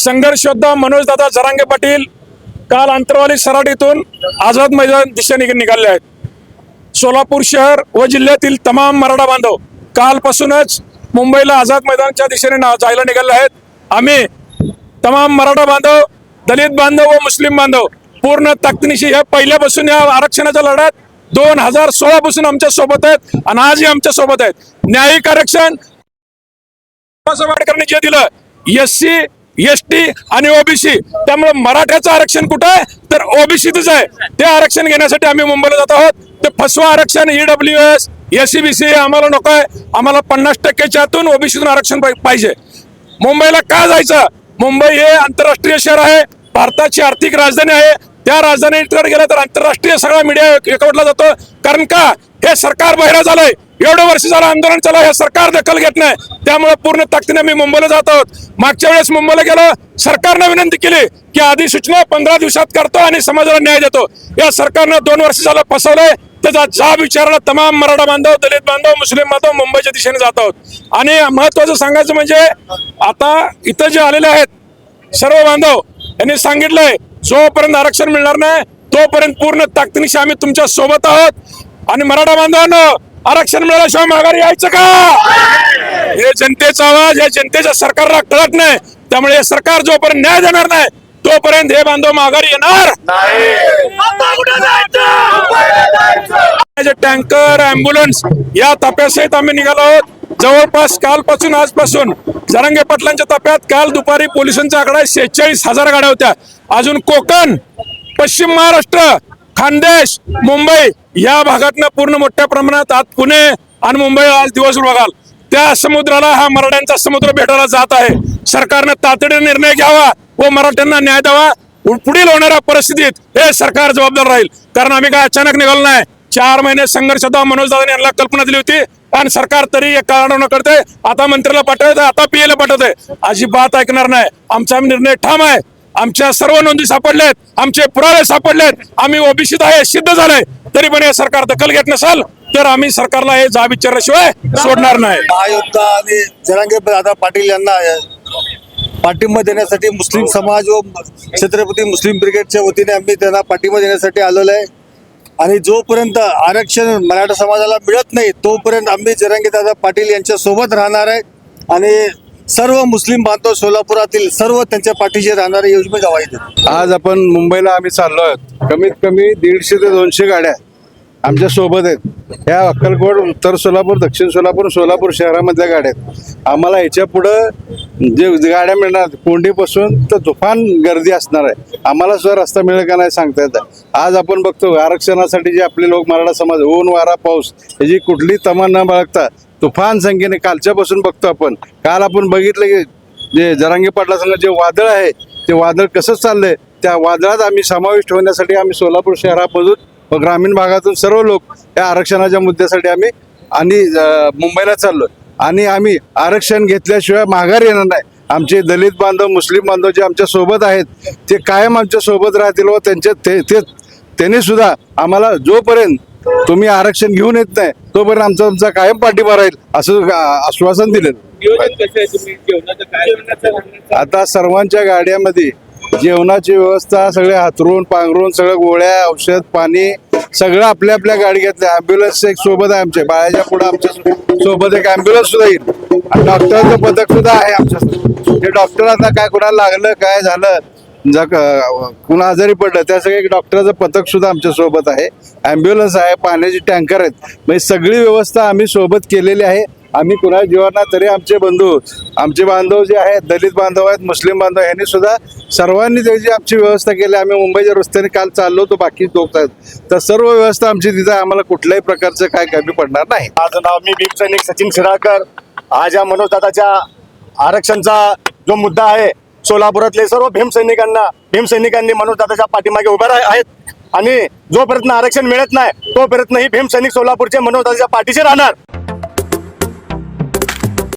संघर्षोद्धा मनोजदादा जरांगे पाटील काल अंतरवाली सराटीतून आझाद मैदान दिशेने निघाले आहेत. सोलापूर शहर व जिल्ह्यातील तमाम मराठा बांधव कालपासूनच मुंबईला आझाद मैदानच्या दिशेने जायला निघाले आहेत. आम्ही तमाम मराठा बांधव दलित बांधव व मुस्लिम बांधव पूर्ण ताकदनिशी ह्या पहिल्यापासून या आरक्षणाच्या लढ्यात दोन हजार सोळा पासून आमच्यासोबत आहेत आणि आजही आमच्यासोबत आहेत. न्यायिक आरक्षण बाबासाहेब आंबेडकरांनी जे दिलं एस सी एस टी आणि ओबीसी. त्यामुळे मराठ्याचं आरक्षण कुठं आहे? तर ओबीसीतच आहे. ते आरक्षण घेण्यासाठी आम्ही मुंबईला जात आहोत. ते फसवा आरक्षण ईडब्ल्यू एस एस सी आम्हाला नको आहे. आम्हाला पन्नास टक्क्याच्या आतून ओबीसीतून आरक्षण पाहि- पाहिजे. मुंबईला का जायचं? मुंबई हे आंतरराष्ट्रीय शहर आहे. भारताची आर्थिक राजधानी आहे. त्या राजधानीकडे गेलं तर आंतरराष्ट्रीय सगळा मीडिया एकवटला जातो. कारण का? हे सरकार बहिरा झालंय. एवढं वर्ष झालं आंदोलन चालू हे सरकार दखल घेत नाही. त्यामुळे पूर्ण ताकदीने मी मुंबईला जात आहोत. मागच्या वेळेस मुंबईला गेलो सरकारनं विनंती केली की अधिसूचना पंधरा दिवसात करतो आणि समाजाला न्याय देतो. या सरकारनं दोन वर्ष झालं फसवलंय. त्याचा जाब विचारायला तमाम मराठा बांधव दलित बांधव मुस्लिम बांधव मुंबईच्या दिशेने जात आहोत. आणि महत्वाचं सांगायचं म्हणजे आता इथं जे आलेले आहेत सर्व बांधव यांनी सांगितलंय जोपर्यंत आरक्षण मिळणार नाही तोपर्यंत पूर्ण ताकदीनिशी आम्ही तुमच्यासोबत आहोत. आणि मराठा बांधवांना आरक्षण मिळाल्याशिवाय माघारी यायचं का? हे जनतेचा आवाज या जनतेच्या सरकारला कळत नाही. त्यामुळे हे सरकार जोपर्यंत न्याय देणार नाही तोपर्यंत हे बांधव माघारी येणार टँकर अँब्युलन्स या ताप्यासहित आम्ही निघालो आहोत. जवळपास कालपासून आजपासून जरांगे पाटलांच्या ताप्यात काल दुपारी पोलिसांचा आकडा शेहेचाळीस हजार गाड्या होत्या. अजून कोकण पश्चिम महाराष्ट्र खानदेश मुंबई या भागातनं पूर्ण मोठ्या प्रमाणात आज पुणे आणि मुंबई आज दिवस बघाल त्या समुद्राला हा मराठ्यांचा समुद्र भेटायला जात आहे. सरकारनं तातडीने निर्णय घ्यावा व मराठ्यांना न्याय द्यावा. पुढील होणाऱ्या परिस्थितीत हे सरकार जबाबदार राहील. कारण आम्ही काय अचानक निघालो नाही. चार महिने संघर्ष होता मनोज दादा यांना कल्पना दिली होती. आणि सरकार तरी एक कारण करते. आता मंत्र्याला पाठवत आता पीएला पाठवते अजिबात ऐकणार नाही. आमचा निर्णय ठाम आहे. आमच्या सर्व नोंदी सापडल्यात. आमचे पुरावे सापडलेत आम्ही ओबीसीत आहे सिद्ध झालंय. तरी पण हे सरकार दखल घेत नसाल तर आम्ही सरकारला हे जाब विचारल्याशिवाय सोडणार नाही. महायोद्धा आणि जरांगे दादा पाटील यांना पाठिंबा देण्यासाठी मुस्लिम समाज व छत्रपती मुस्लिम ब्रिगेडच्या वतीने आम्ही त्यांना पाठिंबा देण्यासाठी आलेलो आहे. आणि जोपर्यंत आरक्षण मराठा समाजाला मिळत नाही तोपर्यंत आम्ही जरांगे दादा पाटील यांच्या सोबत राहणार आहे. आणि सर्व मुस्लिम बांधव सोलापुरातील सर्व त्यांच्या पाठीशी राहणारे योजना गवाही देतो आज आपण मुंबईला आम्ही चाललो आहोत. कमीत कमी दीडशे ते दोनशे गाड्या आमच्यासोबत आहेत. ह्या अक्कलकोट उत्तर सोलापूर दक्षिण सोलापूर सोलापूर शहरामधल्या गाड्या आहेत. आम्हाला ह्याच्या पुढं जे गाड्या मिळणार कोंडीपासून तर तुफान गर्दी असणार आहे. आम्हाला सुद्धा रस्ता मिळेल का नाही सांगता येतं आज आपण बघतो आरक्षणासाठी जे आपले लोक मराठा समाज ऊन वारा पाऊस याची कुठली तमा न बाळगता तुफान संख्येने कालच्यापासून बघतो आपण. काल आपण बघितलं की जे जरांगे पाटला संघ जे वादळ आहे ते वादळ कसं चाललंय त्या वादळात आम्ही समाविष्ट होण्यासाठी आम्ही सोलापूर शहरामधून व ग्रामीण भागातून सर्व लोक या आरक्षणाच्या मुद्द्यासाठी आम्ही आणि मुंबईला चाललो आणि आम्ही आरक्षण घेतल्याशिवाय माघार येणार नाही. आमचे दलित बांधव मुस्लिम बांधव जे आमच्यासोबत आहेत ते कायम आमच्यासोबत राहतील व त्यांच्या ते ते त्यांनी सुद्धा आम्हाला जोपर्यंत तुम्ही आरक्षण घेऊन येत नाही तोपर्यंत आमचा तुमचा कायम पाठिंबा राहील असं आश्वासन दिलं आता सर्वांच्या गाड्यामध्ये जेवणाची व्यवस्था सगळे हातरून पांघरून सगळं गोळ्या औषध पाणी सगळं आपल्या आपल्या गाडी घेतल्या. अँब्युलन्स एक सोबत आहे आमच्या बाळाच्या पुढे आमच्यासोबत एक अँब्युलन्स सुद्धा येईल. आणि डॉक्टरचं पथक सुद्धा आहे आमच्या ते डॉक्टर आता काय कोणाला लागलं काय झालं जर कुणा आजारी पडलं त्या एक डॉक्टरचं पथक सुद्धा आमच्यासोबत आहे. ॲम्ब्युलन्स आहे पाण्याचे टँकर आहेत. म्हणजे सगळी व्यवस्था आम्ही सोबत केलेली आहे. आम्ही कुणा जीवांना तरी आमचे बंधू आमचे बांधव जे आहेत दलित बांधव आहेत मुस्लिम बांधव यांनी सुद्धा सर्वांनी त्याची आमची व्यवस्था केली. आम्ही मुंबईच्या रस्त्याने काल चाललो होतो बाकी लोक आहेत. तर सर्व व्यवस्था आमची तिथं आम्हाला कुठल्याही प्रकारचं काय कमी पडणार नाही. माझं नाव मी बीप सैनिक सचिन शिराळकर. आज या मनोजदादाच्या आरक्षणचा जो मुद्दा आहे सोलापुरातले सर्व भीमसैनिकांना भीमसैनिकांनी भीम मनोजदादाच्या पाठीमागे उभे आहेत. आणि जोपर्यंत आरक्षण मिळत नाही तोपर्यंत ही भीमसैनिक सोलापूरचे मनोजदादाच्या पाठीशी राहणार.